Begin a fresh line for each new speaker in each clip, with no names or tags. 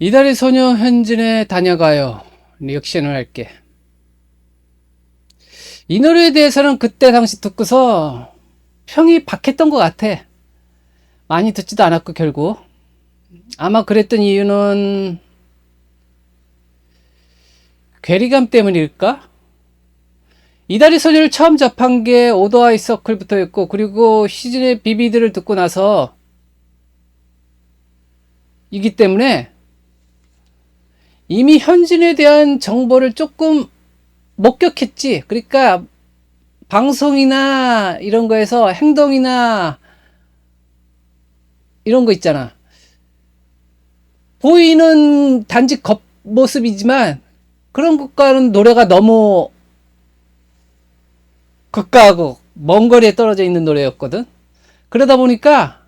이달의 소녀 현진에 다녀가요. 리액션을 할게. 이 노래에 대해서는 그때 당시 듣고서 평이 박했던 것 같아. 많이 듣지도 않았고, 결국. 아마 그랬던 이유는 괴리감 때문일까? 이달의 소녀를 처음 접한 게 오더 아이 서클부터였고, 그리고 시즌의 비비들을 듣고 나서 이기 때문에 이미 현진에 대한 정보를 조금 목격했지. 그러니까 방송이나 이런 거에서 행동이나 이런 거 있잖아. 보이는 단지 겉모습이지만 그런 것과는 노래가 너무 극가하고 먼 거리에 떨어져 있는 노래였거든. 그러다 보니까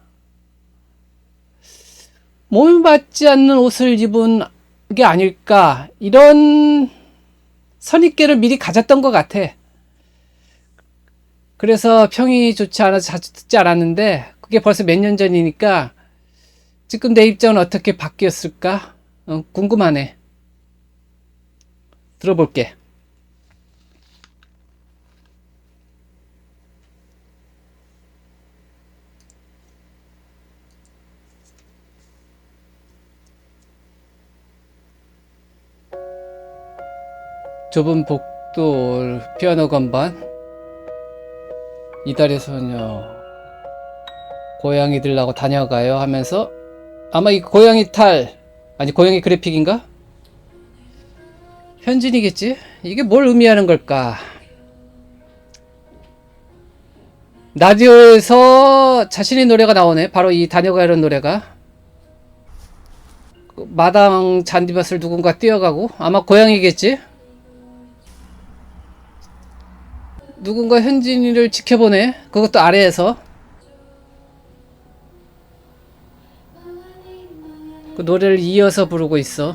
몸에 맞지 않는 옷을 입은 게 아닐까 이런 선입견을 미리 가졌던 것 같아. 그래서 평이 좋지 않아서 자주 듣지 않았는데 그게 벌써 몇 년 전이니까 지금 내 입장은 어떻게 바뀌었을까 어, 궁금하네. 들어볼게. 좁은 복도 피아노 건반 이달의 소녀 고양이들 하고 다녀가요 하면서 아마 이 고양이 탈 아니 고양이 그래픽인가? 현진이겠지? 이게 뭘 의미하는 걸까? 라디오에서 자신의 노래가 나오네. 바로 이 다녀가요라는 노래가. 그 마당 잔디밭을 누군가 뛰어가고 아마 고양이겠지? 누군가 현진이를 지켜보네. 그것도 아래에서. 그 노래를 이어서 부르고 있어.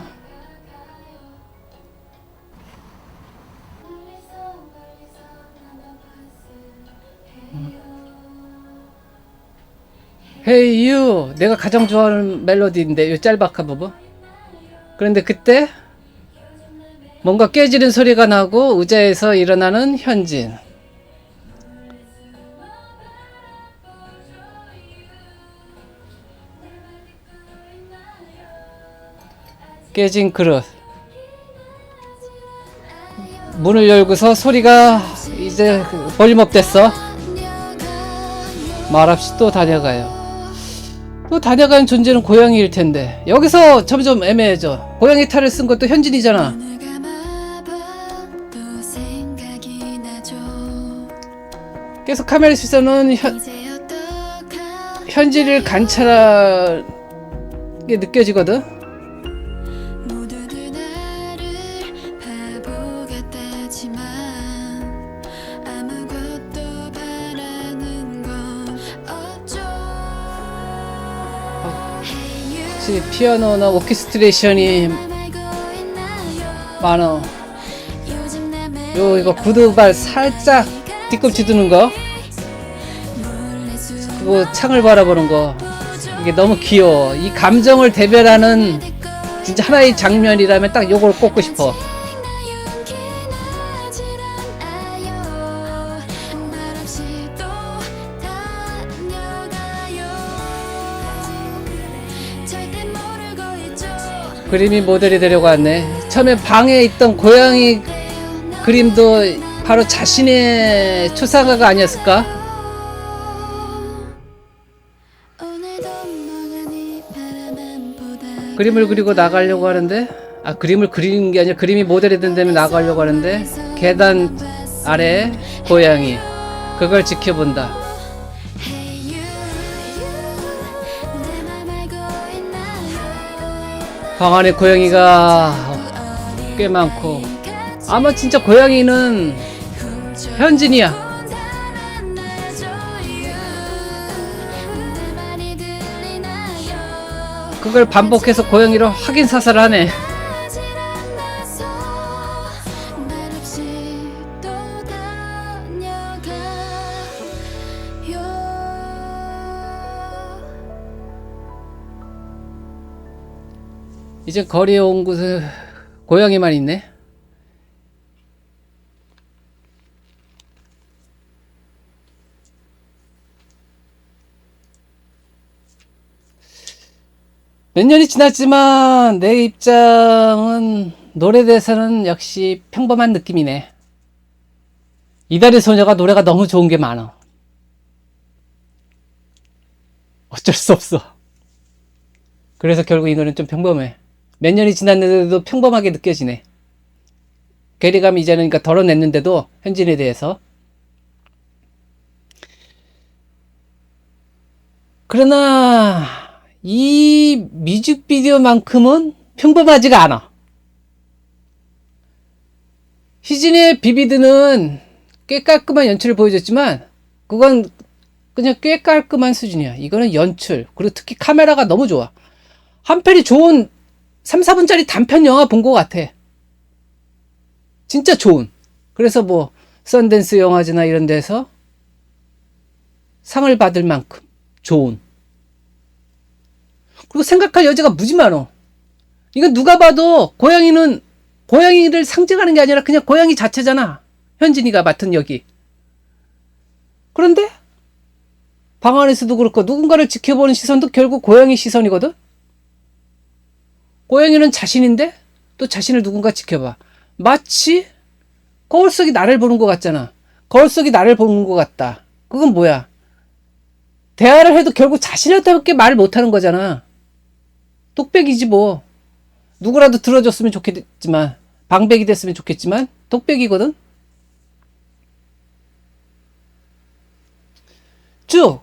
Hey you 내가 가장 좋아하는 멜로디인데 이 짤박한 부분 그런데 그때 뭔가 깨지는 소리가 나고 의자에서 일어나는 현진 깨진 그릇. 문을 열고서 소리가 이제 됐어. 말없이 또 다녀가요. 또 다녀가는 존재는 고양이일 텐데. 여기서 점점 애매해져. 고양이 탈을 쓴 것도 현진이잖아. 계속 카메라 시선은 현, 현진이를 관찰하게 느껴지거든 확실히 피아노나 오케스트레이션이
매일
요 이거 구두발 살짝 뒤꿈치 드는 거? 그리고 창을 바라보는 거. 이게 너무 귀여워. 이 감정을 대변하는 진짜 하나의 장면이라면 딱 요걸 꼽고 싶어 그림이 모델이 되려고 왔네. 처음에 방에 있던 고양이 그림도 바로 자신의 초상화가 아니었을까? 그림을 그리고 나가려고 하는데? 아 그림을 그리는 게 아니라 그림이 모델이 된다면 나가려고 하는데? 계단 아래 고양이. 그걸 지켜본다 방 안에 고양이가 꽤 많고. 아마 진짜 고양이는 현진이야. 그걸 반복해서 고양이로 확인 사살을 하네 이제 거리에 온 곳은 고양이만 있네. 몇 년이 지났지만 내 입장은 노래 대해서는 역시 평범한 느낌이네. 이달의 소녀가 노래가 너무 좋은 게 많아. 어쩔 수 없어. 그래서 결국 이 노래는 좀 평범해. 몇 년이 지났는데도 평범하게 느껴지네. 괴리감이 이제는 그러니까 덜어냈는데도 현진에 대해서. 그러나 이 뮤직비디오만큼은 평범하지가 않아. 희진의 비비드는 꽤 깔끔한 연출을 보여줬지만 그건 그냥 꽤 깔끔한 수준이야. 이거는 연출 그리고 특히 카메라가 너무 좋아. 한 편이 좋은 3, 4분짜리 단편 영화 본 것 같아. 진짜 좋은. 그래서 뭐 썬댄스 영화제나 이런 데서 상을 받을 만큼 좋은. 그리고 생각할 여지가 무지 많어. 이건 누가 봐도 고양이는 고양이를 상징하는 게 아니라 그냥 고양이 자체잖아. 현진이가 맡은 역이. 그런데 방 안에서도 그렇고 누군가를 지켜보는 시선도 결국 고양이 시선이거든. 고양이는 자신인데 또 자신을 누군가 지켜봐. 마치 거울 속이 나를 보는 것 같잖아. 거울 속이 나를 보는 것 같다. 그건 뭐야? 대화를 해도 결국 자신한테밖에 말을 못하는 거잖아. 똑배기지 뭐. 누구라도 들어줬으면 좋겠지만 방백이 됐으면 좋겠지만 똑배기거든. 쭉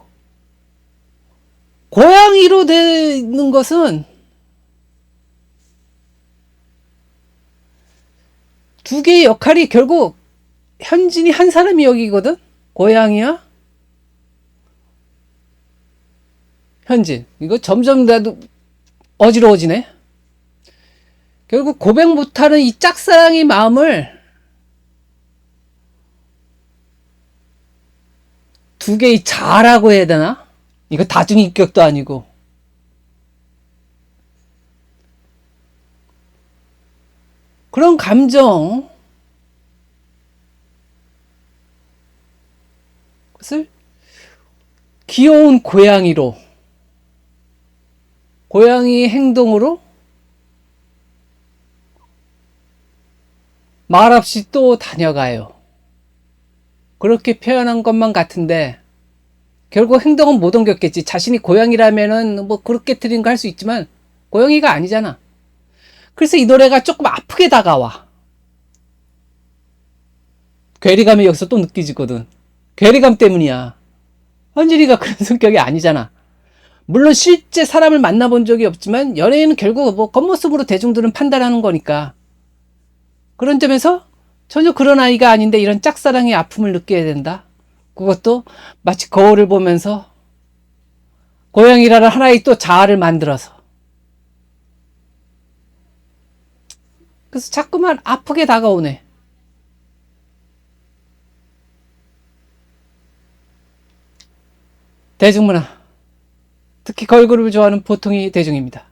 고양이로 되는 것은 두 개의 역할이 결국 현진이 한 사람이 여기거든. 고양이야. 현진 이거 점점 나도 어지러워지네. 결국 고백 못하는 이 짝사랑의 마음을 두 개의 자라고 해야 되나? 이거 다중인격도 아니고. 그런 감정, 것을 귀여운 고양이로, 고양이 행동으로 말없이 또 다녀가요. 그렇게 표현한 것만 같은데 결국 행동은 못 옮겼겠지. 자신이 고양이라면은 뭐 그렇게 틀린 거 할 수 있지만 고양이가 아니잖아. 그래서 이 노래가 조금 아프게 다가와. 괴리감이 여기서 또 느껴지거든. 괴리감 때문이야. 현진이가 그런 성격이 아니잖아. 물론 실제 사람을 만나본 적이 없지만 연예인은 결국 뭐 겉모습으로 대중들은 판단하는 거니까. 그런 점에서 전혀 그런 아이가 아닌데 이런 짝사랑의 아픔을 느껴야 된다. 그것도 마치 거울을 보면서 고양이라는 하나의 또 자아를 만들어서. 그래서 자꾸만 아프게 다가오네. 대중문화. 특히 걸그룹을 좋아하는 보통의 대중입니다.